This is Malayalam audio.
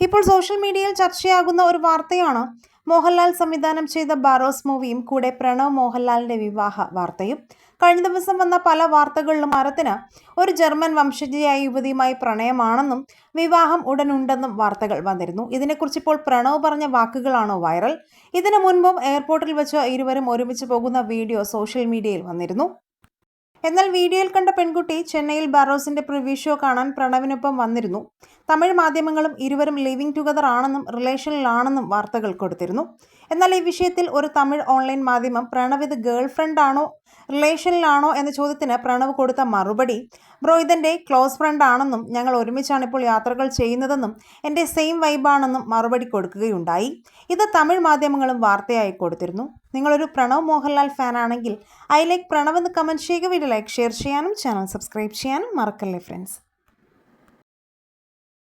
ഇപ്പോൾ സോഷ്യൽ മീഡിയയിൽ ചർച്ചയാകുന്ന ഒരു വാർത്തയാണ് മോഹൻലാൽ സംവിധാനം ചെയ്ത ബാറോസ് മൂവിയും കൂടെ പ്രണവ് മോഹൻലാലിന്റെ വിവാഹ വാർത്തയും. കഴിഞ്ഞ ദിവസം വന്ന പല വാർത്തകളിലും മരത്തിന് ഒരു ജർമ്മൻ വംശജയായ യുവതിയുമായി പ്രണയമാണെന്നും വിവാഹം ഉടനുണ്ടെന്നും വാർത്തകൾ വന്നിരുന്നു. ഇതിനെക്കുറിച്ച് ഇപ്പോൾ പ്രണവ് പറഞ്ഞ വാക്കുകളാണോ വൈറൽ? ഇതിനു മുൻപും എയർപോർട്ടിൽ വെച്ച് ഇരുവരും ഒരുമിച്ച് പോകുന്ന വീഡിയോ സോഷ്യൽ മീഡിയയിൽ വന്നിരുന്നു. എന്നാൽ വീഡിയോയിൽ കണ്ട പെൺകുട്ടി ചെന്നൈയിൽ ബറോസിന്റെ പ്രിവ്യൂ ഷോ കാണാൻ പ്രണവിനൊപ്പം വന്നിരുന്നു. തമിഴ് മാധ്യമങ്ങളും ഇരുവരും ലിവിംഗ് ടുഗദർ ആണെന്നും റിലേഷനിലാണെന്നും വാർത്തകൾ കൊടുത്തിരുന്നു. എന്നാൽ ഈ വിഷയത്തിൽ ഒരു തമിഴ് ഓൺലൈൻ മാധ്യമം പ്രണവ് ഇത് ഗേൾ ഫ്രണ്ട് ആണോ റിലേഷനിലാണോ എന്ന ചോദ്യത്തിന് പ്രണവ് കൊടുത്ത മറുപടി ബ്രോ ഇതെന്റെ ക്ലോസ് ഫ്രണ്ട് ആണെന്നും ഞങ്ങൾ ഒരുമിച്ചാണ് ഇപ്പോൾ യാത്രകൾ ചെയ്യുന്നതെന്നും എന്റെ സെയിം വൈബാണെന്നും മറുപടി കൊടുക്കുകയുണ്ടായി. ഇത് തമിഴ് മാധ്യമങ്ങളും വാർത്തയായി കൊടുത്തിരുന്നു. നിങ്ങളൊരു പ്രണവ് മോഹൻലാൽ ഫാൻ ആണെങ്കിൽ ഐ ലൈക്ക് പ്രണവ് എന്ന് കമന്റ് ചെയ്യുക. വീഡിയോ ലൈക്ക് ഷെയർ ചെയ്യാനും ചാനൽ സബ്സ്ക്രൈബ് ചെയ്യാനും മറക്കല്ലേ ഫ്രണ്ട്സ്